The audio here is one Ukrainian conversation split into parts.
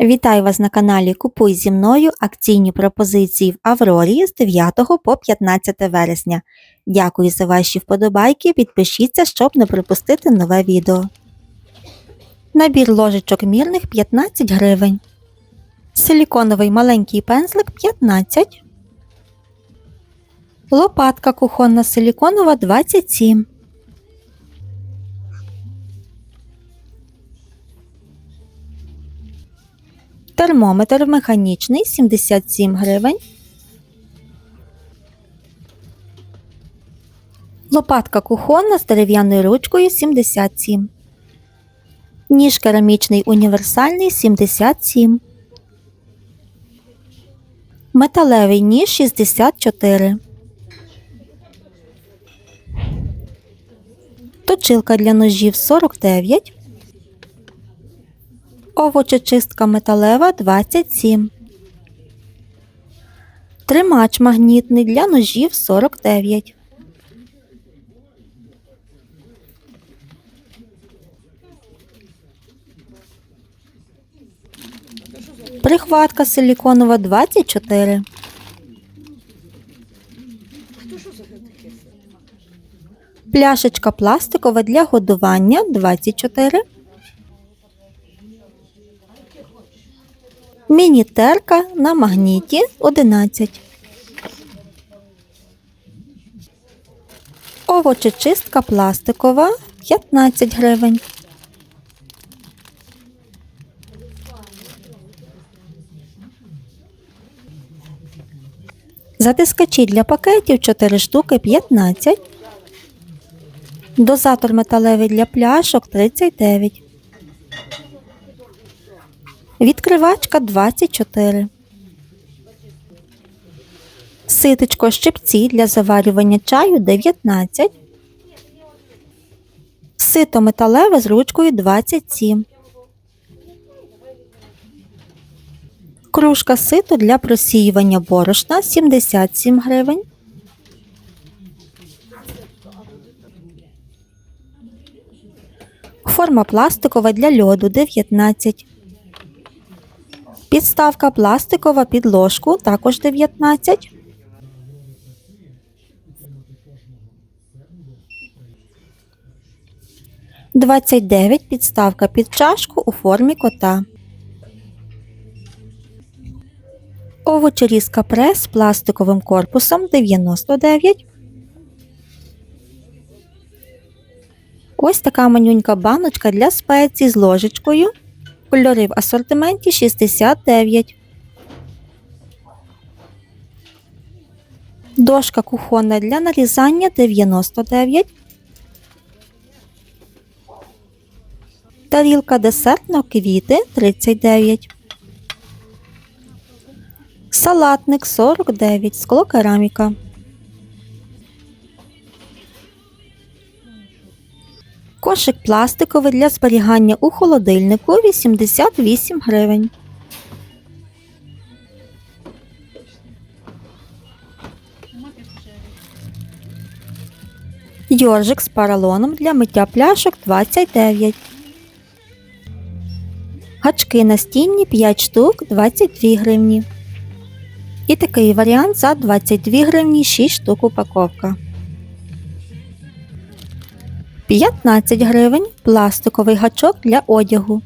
Вітаю вас на каналі Купуй зі мною акційні пропозиції в Аврорі з 9 по 15 вересня. Дякую за ваші вподобайки, підпишіться, щоб не пропустити нове відео. Набір ложечок мірних 15 гривень. Силіконовий маленький пензлик 15. Лопатка кухонна силіконова 27. Термометр механічний 77 гривень. Лопатка кухонна з дерев'яною ручкою 77. Ніж керамічний універсальний 77. Металевий ніж 64. Точилка для ножів 49. Овочечистка металева 27. Тримач магнітний для ножів 49. Прихватка силіконова 24. Пляшечка пластикова для годування 24. Міні-терка на магніті 11. Овочечистка пластикова 15 гривень. Затискачі для пакетів 4 штуки 15. Дозатор металевий для пляшок 39. Відкривачка 24. Ситочко щипці для заварювання чаю 19. Сито металеве з ручкою 27. Кружка сито для просіювання борошна 77 гривень. Форма пластикова для льоду 19. Підставка пластикова під ложку також 19. Двадцять дев'ять підставка під чашку у формі кота. Овочерізка прес з пластиковим корпусом 99. Ось така манюнька баночка для спецій з ложечкою. Кольори в асортименті 69. Дошка кухонна для нарізання 99. Тарілка десертна квіти 39. Салатник 49. Скло кераміка. Кошик пластиковий для зберігання у холодильнику 88 гривень. Йоржик з поролоном для миття пляшок 29. Гачки настінні 5 штук 22 гривні. І такий варіант за 22 гривні 6 штук упаковка. 15 гривень пластиковий гачок для одягу.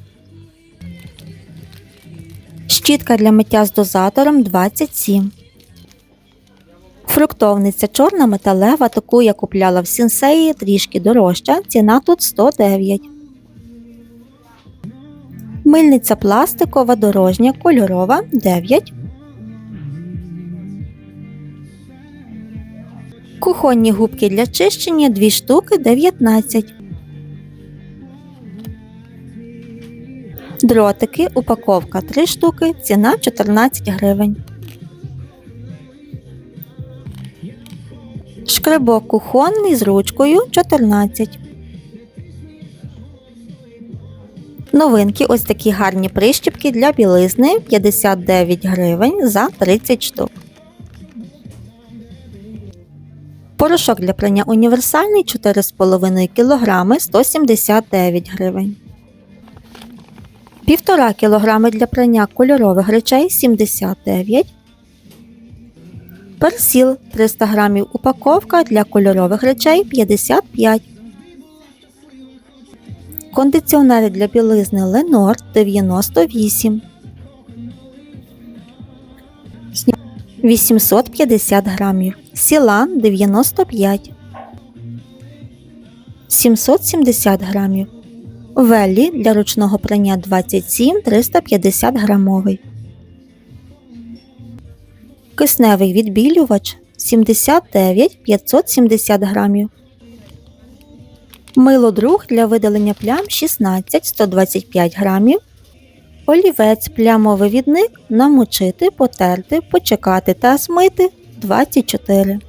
Щітка для миття з дозатором 27. Фруктовниця чорна металева, таку я купляла в сінсеї, трішки дорожча. Ціна тут 109. Мильниця пластикова дорожня кольорова 9. Кухонні губки для чищення 2 штуки 19. Дротики, упаковка 3 штуки, ціна 14 гривень. Шкребок кухонний з ручкою 14. Новинки ось такі гарні прищіпки для білизни 59 гривень за 30 штук. Порошок для прання універсальний 4,5 кг 179 гривень. 1,5 кг для прання кольорових речей 79 Персіл 300 г упаковка для кольорових речей 55 Кондиціонери для білизни Ленор 98 850 грамів. Сілан 95 770 грамів. Веллі для ручного прання 27 350 грамовий. Кисневий відбілювач 79 570 грамів. Мило друг для видалення плям 16 125 грамів. Олівець плямовивідник намочити, потерти, почекати та змити 24.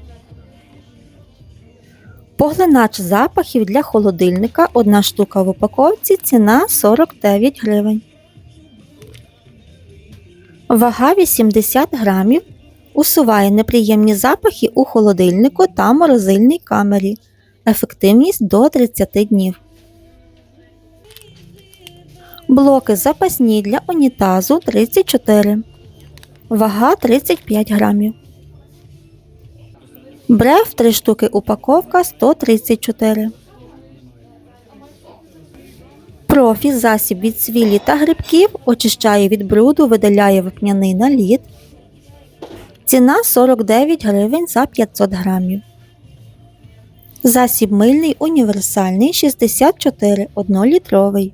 Поглинач запахів для холодильника одна штука в упаковці ціна 49 гривень. Вага 80 грамів. Усуває неприємні запахи у холодильнику та морозильній камері. Ефективність до 30 днів. Блоки запасні для унітазу 34. Вага 35 грамів. Бреф 3 штуки упаковка 134. Профі засіб від свілі та грибків очищає від бруду, видаляє вапняний наліт. Ціна 49 гривень за 500 грамів. Засіб мильний універсальний 64 1-літровий.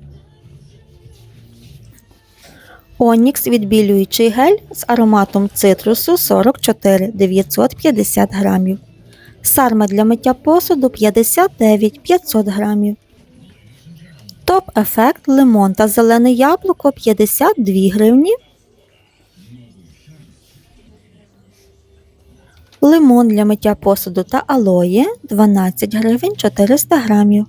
Онікс відбілюючий гель з ароматом цитрусу 44 950 грамів. Сарма для миття посуду 59 500 грамів. Топ ефект лимон та зелене яблуко 52 гривні. Лимон для миття посуду та алоє 12 гривень 400 грамів.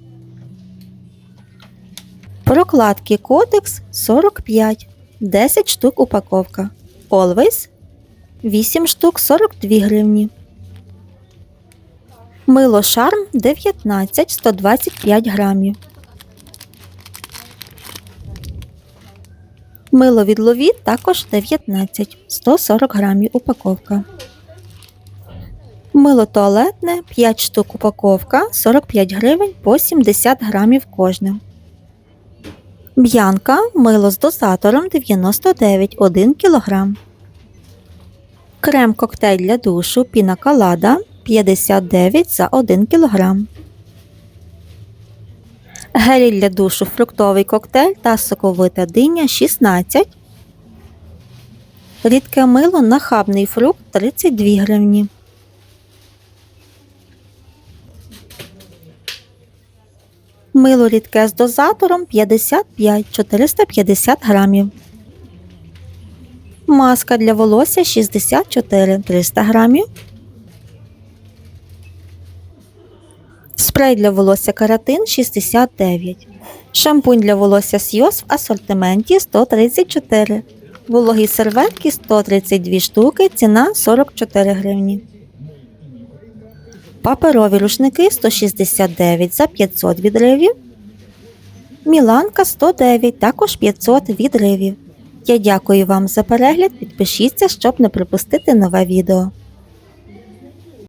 Прокладки кодекс 45 10 штук упаковка. Always 8 штук 42 гривні. Мило шарм 19 125 грамів. Мило від лові також 19 140 грамів упаковка. Мило туалетне 5 штук упаковка 45 гривень по 70 грамів кожне. Б'янка мило з дозатором 99 1 кг. Крем коктейль для душу Піна Колада 59 за 1 кг. Гелі для душу фруктовий коктейль та соковита диня 16. Рідке мило нахабний фрукт 32 гривні. Мило рідке з дозатором 55-450 грамів. Маска для волосся 64 300 грамів. Спрей для волосся каратин 69. Шампунь для волосся Сйоз в асортименті 134. Вологі серветки 132 штуки. Ціна 44 гривні. Паперові рушники 169 за 500 відривів. Міланка 109, також 500 відривів. Я дякую вам за перегляд. Підпишіться, щоб не пропустити нове відео.